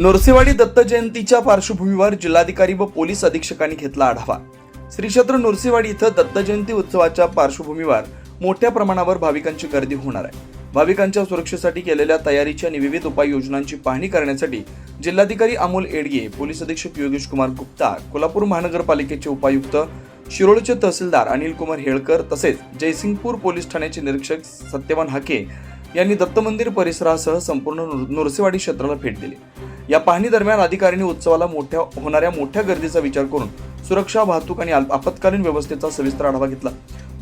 नरसेवाडी दत्त जयंतीच्या पार्श्वभूमीवर जिल्हाधिकारी व पोलीस अधीक्षकांनी घेतला आढावा. श्री क्षेत्र नरसेवाडी इथं दत्त जयंती उत्सवाच्या पार्श्वभूमीवर मोठ्या प्रमाणावर भाविकांची गर्दी होणार आहे. भाविकांच्या सुरक्षेसाठी केलेल्या तयारीच्या विविध उपाययोजनांची पाहणी करण्यासाठी जिल्हाधिकारी अमोल एडगे पोलीस अधीक्षक योगेश कुमार गुप्ता कोल्हापूर महानगरपालिकेचे उपायुक्त शिरोळचे तहसीलदार अनिल कुमार हेळकर तसेच जयसिंगपूर पोलीस ठाण्याचे निरीक्षक सत्यवान हाके यांनी दत्त मंदिर परिसरासह संपूर्ण नुर- क्षेत्राला भेट दिली. या पाहणी दरम्यान अधिकाऱ्यांनी उत्सवाला मोठ्या होणाऱ्या मोठ्या गर्दीचा विचार करून सुरक्षा वाहतूक आणि आपत्कालीन व्यवस्थेचा सविस्तर आढावा घेतला.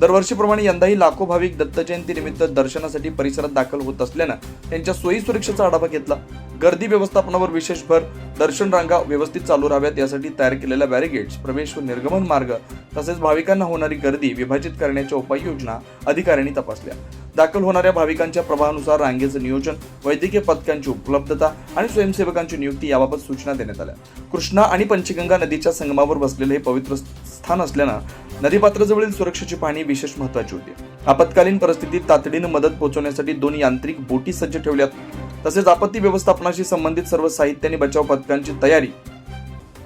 दरवर्षीप्रमाणे यंदाही लाखो भाविक दत्त निमित्त दर्शनासाठी परिसरात दाखल होत असल्यानं त्यांच्या सोयी सुरक्षेचा आढावा घेतला. गर्दी व्यवस्थापनावर विशेष भर दर्शन रांगा व्यवस्थित चालू राहाव्यात यासाठी तयार केलेल्या बॅरिगेट्स प्रवेश व निर्गमन मार्ग तसेच भाविकांना होणारी गर्दी विभाजित करण्याच्या उपाययोजना अधिकाऱ्यांनी तपासल्या. दाखल होणाऱ्या भाविकांच्या प्रभावानुसार रांगेचं नियोजन वैद्यकीय पथकांची उपलब्धता आणि स्वयंसेवकांची नियुक्ती याबाबत सूचना देण्यात आल्या. कृष्णा आणि पंचगंगा नदीच्या संगमावर बसलेले हे पवित्र स्थान असल्यानं नदीपात्राजवळील सुरक्षेची पाहणी विशेष महत्वाची होती. आपत्कालीन परिस्थितीत तातडीनं मदत पोहोचवण्यासाठी दोन यांत्रिक बोटी सज्ज ठेवल्यात. तसेच आपत्ती व्यवस्थापनाशी संबंधित सर्व साहित्य आणि बचाव पथकांची तयारी.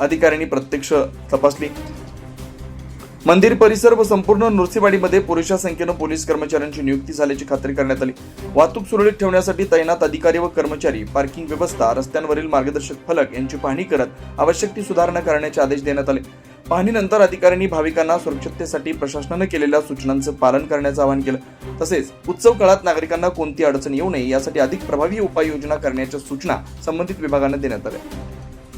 अधिकाऱ्यांनी प्रत्यक्ष तपासली. मंदिर परिसर व संपूर्ण नृसिंहवाडीमध्ये पुरेशा संख्येनं पोलीस कर्मचाऱ्यांची नियुक्ती झाल्याची खात्री करण्यात आली. वाहतूक सुरळीत ठेवण्यासाठी तैनात अधिकारी व कर्मचारी पार्किंग व्यवस्था रस्त्यांवरील मार्गदर्शक फलक यांची पाहणी करत आवश्यक ती सुधारणा करण्याचे आदेश देण्यात आले. पाहणीनंतर अधिकाऱ्यांनी भाविकांना सुरक्षिततेसाठी प्रशासनानं केलेल्या सूचनांचं पालन करण्याचं आवाहन केलं. तसेच उत्सव काळात नागरिकांना कोणती अडचण येऊ नये यासाठी अधिक प्रभावी उपाययोजना करण्याच्या सूचना संबंधित विभागांना देण्यात आल्या.